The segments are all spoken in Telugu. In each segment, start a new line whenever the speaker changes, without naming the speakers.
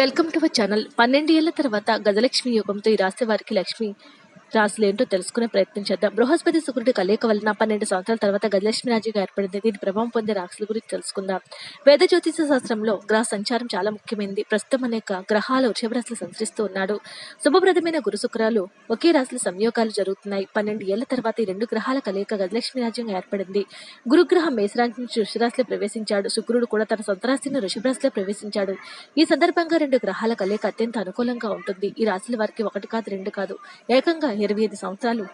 Welcome to our channel. పన్నెండు ఏళ్ళ తర్వాత గజలక్ష్మి యోగంతో ఈ రాశి వారికి లక్ష్మి. రాశులు ఏంటో తెలుసుకునే ప్రయత్నం చేద్దాం. బృహస్పతి శుక్రుడి కలయిక వలన పన్నెండు సంవత్సరాల తర్వాత గజలక్ష్మి రాజుగా ఏర్పడింది. దీని ప్రభావం పొందే రాశుల గురించి తెలుసుకుందాం. వేద జ్యోతిష శాస్త్రంలో గ్రహ సంచారం చాలా ముఖ్యమైనది ప్రస్తుతం అనేక గ్రహాలు వృషభ రాశిలో సంచరిస్తూ ఉన్నాడు. శుభప్రదమైన గురు శుక్రాలు ఒకే రాశుల సంయోగాలు జరుగుతున్నాయి. పన్నెండు ఏళ్ళ తర్వాత ఈ రెండు గ్రహాల కలయిక గజలక్ష్మి రాజ్యంగా ఏర్పడింది. గురుగ్రహం మేషరాశి నుంచి వృషరాశిలో ప్రవేశించాడు. శుక్రుడు కూడా తన సొంత రాశిని వృషభరాశిలో ప్రవేశించాడు. ఈ సందర్భంగా రెండు గ్రహాల కలయిక అత్యంత అనుకూలంగా ఉంటుంది. ఈ రాశుల వారికి ఒకటి కాదు రెండు కాదు. ఏకంగా ఇరవై ఐదు సంవత్సరాలు.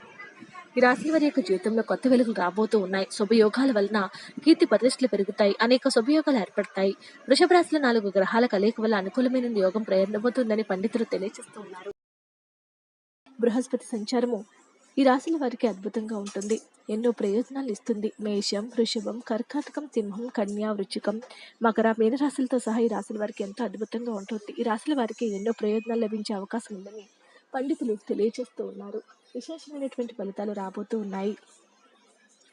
ఈ రాశి వారి యొక్క జీవితంలో కొత్త వెలుగులు రాబోతూ ఉన్నాయి. శుభయోగాల వలన కీర్తి ప్రతిష్టలు పెరుగుతాయి. అనేక శుభయోగాలు ఏర్పడతాయి. వృషభ రాశిలో నాలుగు గ్రహాల కలయిక వల్ల అనుకూలమైన యోగం ప్రయాణమవుతుందని పండితులు తెలియజేస్తూ ఉన్నారు. బృహస్పతి సంచారము ఈ రాశుల వారికి అద్భుతంగా ఉంటుంది. ఎన్నో ప్రయోజనాలు ఇస్తుంది. మేషం వృషభం కర్కాటకం సింహం కన్యా వృచ్చికం మకర మీన రాశులతో సహా ఈ రాశుల వారికి ఎంతో అద్భుతంగా ఉంటుంది. ఈ రాశుల వారికి ఎన్నో ప్రయోజనాలు లభించే అవకాశం ఉందని పండితులు తెలియజేస్తూ ఉన్నారు. విశేషమైనటువంటి ఫలితాలు రాబోతూ ఉన్నాయి.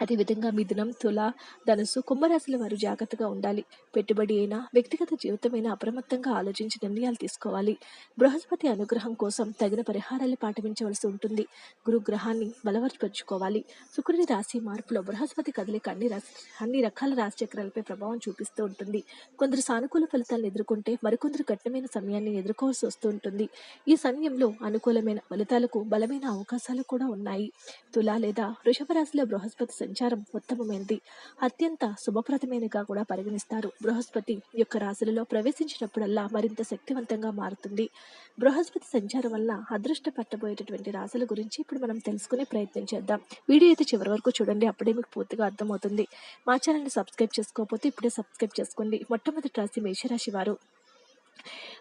అదేవిధంగా మిథునం తుల ధనుసు కుంభరాశుల వారు జాగ్రత్తగా ఉండాలి. పెట్టుబడి అయినా వ్యక్తిగత జీవితమైనా అప్రమత్తంగా ఆలోచించి నిర్ణయాలు తీసుకోవాలి. బృహస్పతి అనుగ్రహం కోసం తగిన పరిహారాలు పాటించవలసి ఉంటుంది. గురుగ్రహాన్ని బలవర్చపరుచుకోవాలి శుక్రుడి రాశి మార్పులో బృహస్పతి కదలిక అన్ని రాశి అన్ని రకాల రాశి చక్రాలపై ప్రభావం చూపిస్తూ ఉంటుంది. కొందరు సానుకూల ఫలితాలను ఎదుర్కొంటే మరికొందరు కఠినమైన సమయాన్ని ఎదుర్కోవాల్సి వస్తూ ఉంటుంది. ఈ సమయంలో అనుకూలమైన ఫలితాలకు బలమైన అవకాశాలు కూడా ఉన్నాయి. తుల లేదా వృషభ రాశిలో బృహస్పతి సంచారం ఉత్తమమైనది అత్యంత శుభప్రదమైనగా కూడా పరిగణిస్తారు. బృహస్పతి యొక్క రాశులలో ప్రవేశించినప్పుడల్లా మరింత శక్తివంతంగా మారుతుంది. బృహస్పతి సంచారం వల్ల అదృష్ట పట్టబోయేటటువంటి రాశుల గురించి ఇప్పుడు మనం తెలుసుకునే ప్రయత్నం చేద్దాం. వీడియో అయితే చివరి వరకు చూడండి. అప్పుడే మీకు పూర్తిగా అర్థమవుతుంది. మా ఛానల్ని సబ్స్క్రైబ్ చేసుకోకపోతే ఇప్పుడే సబ్స్క్రైబ్ చేసుకోండి. మొట్టమొదటి రాశి మేషరాశి వారు.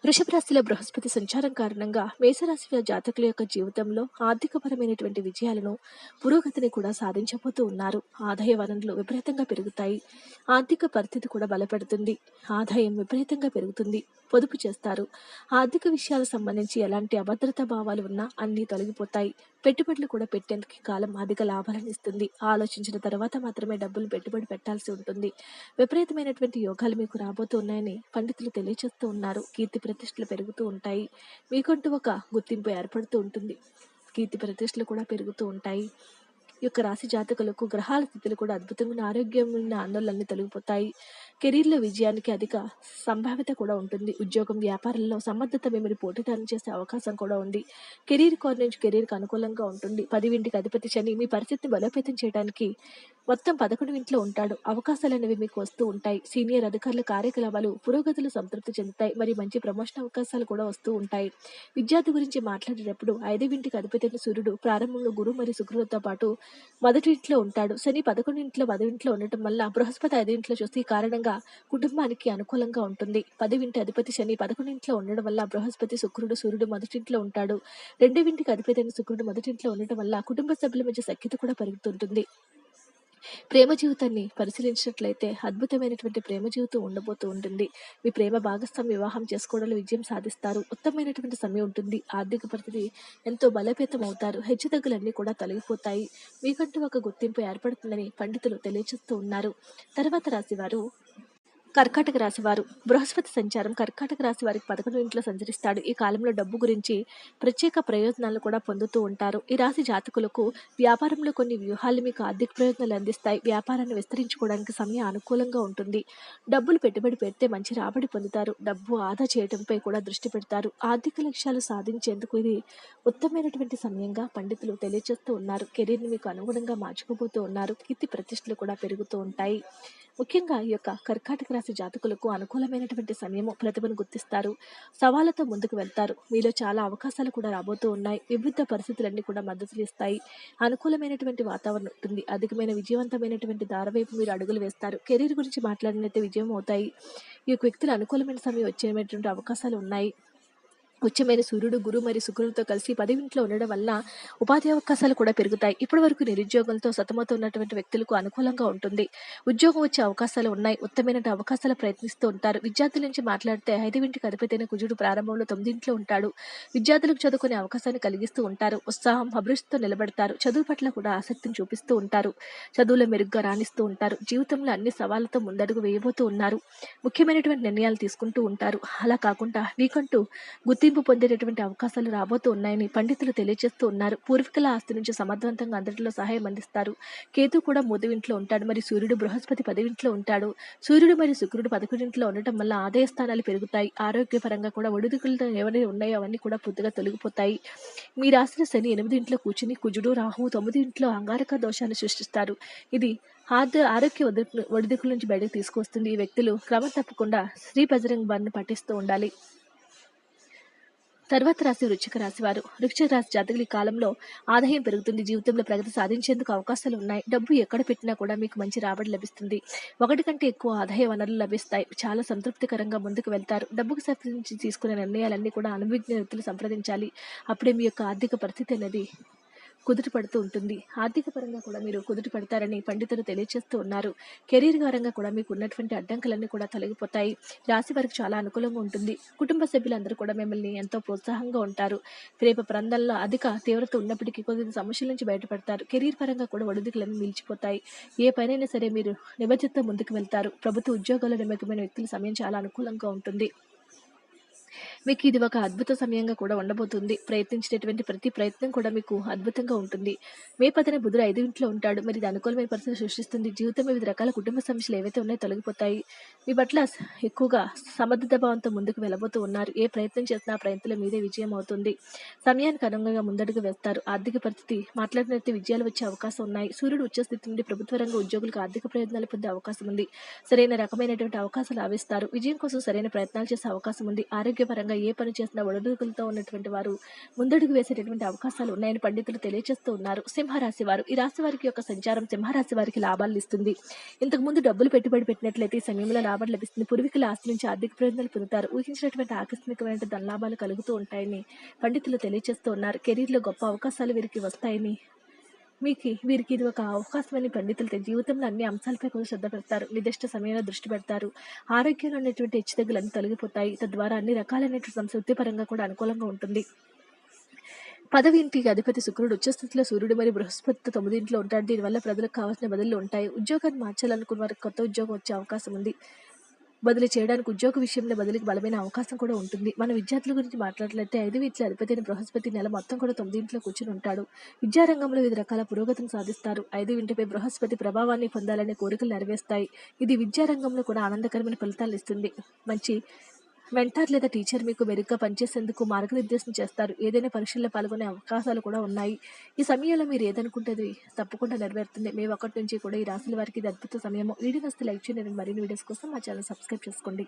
వృషభ రాశిలో బృహస్పతి సంచారం కారణంగా మేషరాశి జాతకుల యొక్క జీవితంలో ఆర్థికపరమైనటువంటి విజయాలను పురోగతిని కూడా సాధించబోతూ ఉన్నారు. ఆదాయ వనరులు విపరీతంగా పెరుగుతాయి. ఆర్థిక పరిస్థితి కూడా బలపడుతుంది. ఆదాయం విపరీతంగా పెరుగుతుంది. పొదుపు చేస్తారు. ఆర్థిక విషయాలకు సంబంధించి ఎలాంటి అభద్రతా భావాలు ఉన్నా అన్నీ తొలగిపోతాయి. పెట్టుబడులు కూడా పెట్టేందుకు కాలం అధిక లాభాలను ఇస్తుంది. ఆలోచించిన తర్వాత మాత్రమే డబ్బులు పెట్టుబడి పెట్టాల్సి ఉంటుంది. విపరీతమైనటువంటి యోగాలు మీకు రాబోతున్నాయని పండితులు తెలియజేస్తూ ఉన్నారు. కీర్తి ప్రతిష్టలు పెరుగుతూ ఉంటాయి. మీకంటూ ఒక గుర్తింపు ఏర్పడుతూ ఉంటుంది. కీర్తి ప్రతిష్టలు కూడా పెరుగుతూ ఉంటాయి. యొక్క రాశి జాతకులకు గ్రహాల స్థితులు కూడా అద్భుతమైన ఆరోగ్యమైన ఆందోళనలు తొలగిపోతాయి. కెరీర్లో విజయానికి అధిక సంభావ్యత కూడా ఉంటుంది. ఉద్యోగం వ్యాపారంలో సమర్థత మిమ్మల్ని పోటీదారం చేసే అవకాశం కూడా ఉంది. కెరీర్ కోర్ నుంచి కెరీర్కి అనుకూలంగా ఉంటుంది. పదివింటికి అధిపతి శని మీ పరిస్థితిని బలోపేతం చేయడానికి మొత్తం పదకొండు ఇంట్లో ఉంటాడు. అవకాశాలు అనేవి మీకు వస్తూ ఉంటాయి. సీనియర్ అధికారుల కార్యకలాపాలు పురోగతులు సంతృప్తి చెందుతాయి. మరి మంచి ప్రమోషన్ అవకాశాలు కూడా వస్తూ ఉంటాయి. విద్యార్థి గురించి మాట్లాడేటప్పుడు ఐదవింటికి అధిపతి సూర్యుడు ప్రారంభంలో గురు మరియు శుక్రులతో పాటు మొదటి ఇంట్లో ఉంటాడు. శని పదకొండింట్లో పదవింట్లో ఉండటం వల్ల బృహస్పతి ఐదింట్లో చూస్తే ఈ కారణంగా కుటుంబానికి అనుకూలంగా ఉంటుంది. పదివింటి అధిపతి శని పదకొండింట్లో ఉండడం వల్ల బృహస్పతి శుక్రుడు సూర్యుడు మొదటింట్లో ఉంటాడు. రెండవింటికి అధిపతి అయిన శుక్రుడు మొదటింట్లో ఉండటం వల్ల కుటుంబ సభ్యుల మధ్య సఖ్యత కూడా పెరుగుతుంటుంది. ప్రేమ జీవితాన్ని పరిశీలించినట్లయితే అద్భుతమైనటువంటి ప్రేమ జీవితం ఉండబోతూ ఉంటుంది. మీ ప్రేమ భాగస్వామి వివాహం చేసుకోవడంలో విజయం సాధిస్తారు. ఉత్తమమైనటువంటి సమయం ఉంటుంది. ఆర్థిక పరిస్థితి ఎంతో బలోపేతం అవుతారు హెచ్చుతగ్గులన్నీ కూడా తొలగిపోతాయి. మీకంటూ ఒక గుర్తింపు ఏర్పడుతుందని పండితులు తెలియజేస్తూ ఉన్నారు. తర్వాత రాశివారు కర్కాటక రాశి వారు బృహస్పతి సంచారం కర్కాటక రాశి వారికి పదకొండు ఇంట్లో సంచరిస్తాడు. ఈ కాలంలో డబ్బు గురించి ప్రత్యేక ప్రయోజనాలు కూడా పొందుతూ ఉంటారు. ఈ రాశి జాతకులకు వ్యాపారంలో కొన్ని వ్యూహాలు మీకు ఆర్థిక ప్రయోజనాలు అందిస్తాయి. వ్యాపారాన్ని విస్తరించుకోవడానికి సమయం అనుకూలంగా ఉంటుంది. డబ్బులు పెట్టుబడి పెడితే మంచి రాబడి పొందుతారు. డబ్బు ఆదా చేయడంపై కూడా దృష్టి పెడతారు. ఆర్థిక లక్ష్యాలు సాధించేందుకు ఇది ఉత్తమమైనటువంటి సమయంగా పండితులు తెలియజేస్తూ ఉన్నారు. కెరీర్ని మీకు అనుగుణంగా మార్చుకోబోతూ ఉన్నారు. కీర్తి ప్రతిష్టలు కూడా పెరుగుతూ ఉంటాయి. ముఖ్యంగా ఈ యొక్క కర్కాటక రాశి జాతకులకు అనుకూలమైనటువంటి సమయము ప్రతిభను గుర్తిస్తారు. సవాళ్ళతో ముందుకు వెళ్తారు. మీలో చాలా అవకాశాలు కూడా రాబోతూ ఉన్నాయి. వివిధ పరిస్థితులన్నీ కూడా మద్దతులు ఇస్తాయి అనుకూలమైనటువంటి వాతావరణం ఉంటుంది. అధికమైన విజయవంతమైనటువంటి దారవైపు మీరు అడుగులు వేస్తారు. కెరీర్ గురించి మాట్లాడినైతే విజయం అవుతాయి. ఈ వ్యక్తులు అనుకూలమైన సమయం వచ్చేటువంటి అవకాశాలు ఉన్నాయి. ఉచ్చమైన సూర్యుడు గురు మరియు శుక్రులతో కలిసి పదవింట్లో ఉండడం వల్ల ఉపాధి అవకాశాలు కూడా పెరుగుతాయి. ఇప్పటి వరకు నిరుద్యోగంతో సతమతో ఉన్నటువంటి వ్యక్తులకు అనుకూలంగా ఉంటుంది. ఉద్యోగం వచ్చే అవకాశాలు ఉన్నాయి. ఉత్తమైన అవకాశాలు ప్రయత్నిస్తూ ఉంటారు. విద్యార్థుల నుంచి మాట్లాడితే ఐదువింటికి అధిపతైన కుజుడు ప్రారంభంలో తొమ్మిదింట్లో ఉంటాడు. విద్యార్థులకు చదువుకునే అవకాశాన్ని కలిగిస్తూ ఉంటారు. ఉత్సాహం అభిరుచితో నిలబడతారు. చదువు పట్ల కూడా ఆసక్తిని చూపిస్తూ ఉంటారు. చదువులో మెరుగ్గా రాణిస్తూ ఉంటారు. జీవితంలో అన్ని సవాళ్ళతో ముందడుగు వేయబోతూ ఉన్నారు. ముఖ్యమైనటువంటి నిర్ణయాలు తీసుకుంటూ ఉంటారు. అలా కాకుండా మీకంటూ గుర్తింపు పొందేటటువంటి అవకాశాలు రాబోతూ ఉన్నాయని పండితులు తెలియజేస్తూ ఉన్నారు. పూర్వీకుల ఆస్తి నుంచి సమర్థవంతంగా అందరిలో సహాయం అందిస్తారు. కేతు కూడా మూదివింట్లో ఉంటాడు. మరి సూర్యుడు బృహస్పతి పదివింట్లో ఉంటాడు. సూర్యుడు మరియు శుక్రుడు పదకొండింట్లో ఉండటం వల్ల ఆదాయ స్థానాలు పెరుగుతాయి. ఆరోగ్యపరంగా కూడా ఒడిదుకులతో ఎవరి ఉన్నాయో అవన్నీ కూడా పూర్తిగా తొలగిపోతాయి. మీ రాసిన శని ఎనిమిది ఇంట్లో కూర్చుని కుజుడు రాహు తొమ్మిది ఇంట్లో అంగారక దోషాన్ని సృష్టిస్తారు. ఇది ఆర్థ ఆరోగ్య ఒడిదుకుల నుంచి బయటకు తీసుకొస్తుంది. ఈ వ్యక్తులు క్రమం తప్పకుండా శ్రీ బజరంగ్ బారిని పఠిస్తూ ఉండాలి. తర్వాత రాశి వృచ్చిక రాశి వారు. వృక్షిక రాశి జాతకుల కాలంలో ఆదాయం పెరుగుతుంది. జీవితంలో ప్రగతి సాధించేందుకు అవకాశాలు ఉన్నాయి. డబ్బు ఎక్కడ పెట్టినా కూడా మీకు మంచి రాబడి లభిస్తుంది. ఒకటి కంటే ఎక్కువ ఆదాయ వనరులు లభిస్తాయి. చాలా సంతృప్తికరంగా ముందుకు వెళ్తారు. డబ్బుకు సంబంధించి తీసుకునే నిర్ణయాలన్నీ కూడా అనుభవజ్ఞ వ్యక్తులు సంప్రదించాలి. అప్పుడే మీ యొక్క ఆర్థిక పరిస్థితి అనేది కుదుట పడుతూ ఉంటుంది. ఆర్థిక పరంగా కూడా మీరు కుదుట పడతారని పండితులు తెలియజేస్తూ ఉన్నారు. కెరీర్ పరంగా కూడా మీకు ఉన్నటువంటి అడ్డంకులన్నీ కూడా తొలగిపోతాయి. రాశి వారికి చాలా అనుకూలంగా ఉంటుంది. కుటుంబ సభ్యులందరూ కూడా మిమ్మల్ని ఎంతో ప్రోత్సాహంగా ఉంటారు. ప్రేమ ప్రాంతాల్లో అధిక తీవ్రత ఉన్నప్పటికీ కొద్ది సమస్యల నుంచి బయటపడతారు. కెరీర్ పరంగా కూడా ఒడిదుకులను నిలిచిపోతాయి. ఏ పనైనా సరే మీరు నిబద్ధతతో ముందుకు వెళ్తారు. ప్రభుత్వ ఉద్యోగాల్లో నిమగ్నమైన వ్యక్తుల సమయం చాలా అనుకూలంగా ఉంటుంది. మీకు ఇది ఒక అద్భుత సమయంగా కూడా ఉండబోతుంది. ప్రయత్నించినటువంటి ప్రతి ప్రయత్నం కూడా మీకు అద్భుతంగా ఉంటుంది. మే పదిన బుధుడు ఐదు ఇంట్లో ఉంటాడు. మరి ఇది అనుకూలమైన పరిస్థితి సృష్టిస్తుంది. జీవితం వివిధ రకాల కుటుంబ సమస్యలు ఏవైతే ఉన్నాయో తొలగిపోతాయి. మీ పట్ల ఎక్కువగా సమర్థత భావంతో ముందుకు వెళ్ళబోతూ ఉన్నారు. ఏ ప్రయత్నం చేసినా ఆ ప్రయత్నంలో మీదే విజయం అవుతుంది. సమయానికి అనుగుణంగా ముందడుగు వేస్తారు. ఆర్థిక పరిస్థితి మాట్లాడినట్టు విజయాలు వచ్చే అవకాశం ఉన్నాయి. సూర్యుడు ఉచ్చస్థితి నుండి ప్రభుత్వ రంగ ఉద్యోగులకు ఆర్థిక ప్రయోజనాలు పొందే అవకాశం ఉంది. సరైన రకమైనటువంటి అవకాశాలు ఆవిస్తారు. విజయం కోసం సరైన ప్రయత్నాలు చేసే అవకాశం ఉంది. ఆరోగ్యపరంగా ఏ పని చేసినా ఒడిదుడుకులతో ఉన్నటువంటి వారు ముందడుగు వేసేటటువంటి అవకాశాలు ఉన్నాయని పండితులు తెలియజేస్తూ ఉన్నారు. సింహరాశి వారు ఈ రాశి వారికి యొక్క సంచారం సింహరాశి వారికి లాభాలు ఇస్తుంది. ఇంతకు ముందు డబ్బులు పెట్టుబడి పెట్టినట్లయితే ఈ సమయంలో లాభాలు లభిస్తుంది. పూర్వీకుల ఆస్తి నుంచి ఆర్థిక ప్రయోజనాలు పొందుతారు. ఊహించినటువంటి ఆకస్మికమైన ధనలాభాలు కలుగుతూ ఉంటాయని పండితులు తెలియజేస్తూ ఉన్నారు. కెరీర్లో గొప్ప అవకాశాలు వీరికి వస్తాయని మీకు వీరికి ఇది ఒక అవకాశమని పండితులు జీవితంలో అన్ని అంశాలపై కొంచెం శ్రద్ధ పెడతారు. నిర్దిష్ట సమయంలో దృష్టి పెడతారు. ఆరోగ్యంలో ఉన్నటువంటి హెచ్చుతగ్గులన్నీ తొలగిపోతాయి. తద్వారా అన్ని రకాలైనటువంటి సంస్కృతిపరంగా కూడా అనుకూలంగా ఉంటుంది. పదవి ఇంటికి అధిపతి శుక్రుడు. ఉచ్చస్థితిలో సూర్యుడు మరియు బృహస్పతి తొమ్మిది ఇంట్లో ఉంటాడు దీనివల్ల ప్రజలకు కావాల్సిన బదులు ఉంటాయి. ఉద్యోగాన్ని మార్చాలనుకున్న వారికి కొత్త ఉద్యోగం వచ్చే అవకాశం ఉంది. బదిలీ చేయడానికి ఉద్యోగ విషయంలో బదిలీకి బలమైన అవకాశం కూడా ఉంటుంది. మన విద్యార్థుల గురించి మాట్లాడలేతే ఐదు వీటిలో అధిపతి అయిన బృహస్పతి నెల మొత్తం కూడా తొమ్మిది ఇంట్లో కూర్చుని ఉంటాడు. విద్యారంగంలో వివిధ రకాల పురోగతిని సాధిస్తారు. ఐదు ఇంటిపై బృహస్పతి ప్రభావాన్ని పొందాలనే కోరికలు నెరవేరుస్తాయి. ఇది విద్యారంగంలో కూడా ఆనందకరమైన ఫలితాలు ఇస్తుంది. మంచి మెంటార్ లేదా టీచర్ మీకు మెరుగ్గా పనిచేసేందుకు మార్గనిర్దేశం చేస్తారు. ఏదైనా పరీక్షల్లో పాల్గొనే అవకాశాలు కూడా ఉన్నాయి. ఈ సమయంలో మీరు ఏదనుకుంటే తప్పకుండా నెరవేరుతుంది. మేము ఒకటి నుంచి కూడా ఈ రాశుల వారికి ఇది అద్భుత సమయము. వీడియో వస్తే లైక్ చేయండి. మరిన్ని వీడియోస్ కోసం మా ఛానల్ సబ్స్క్రైబ్ చేసుకోండి.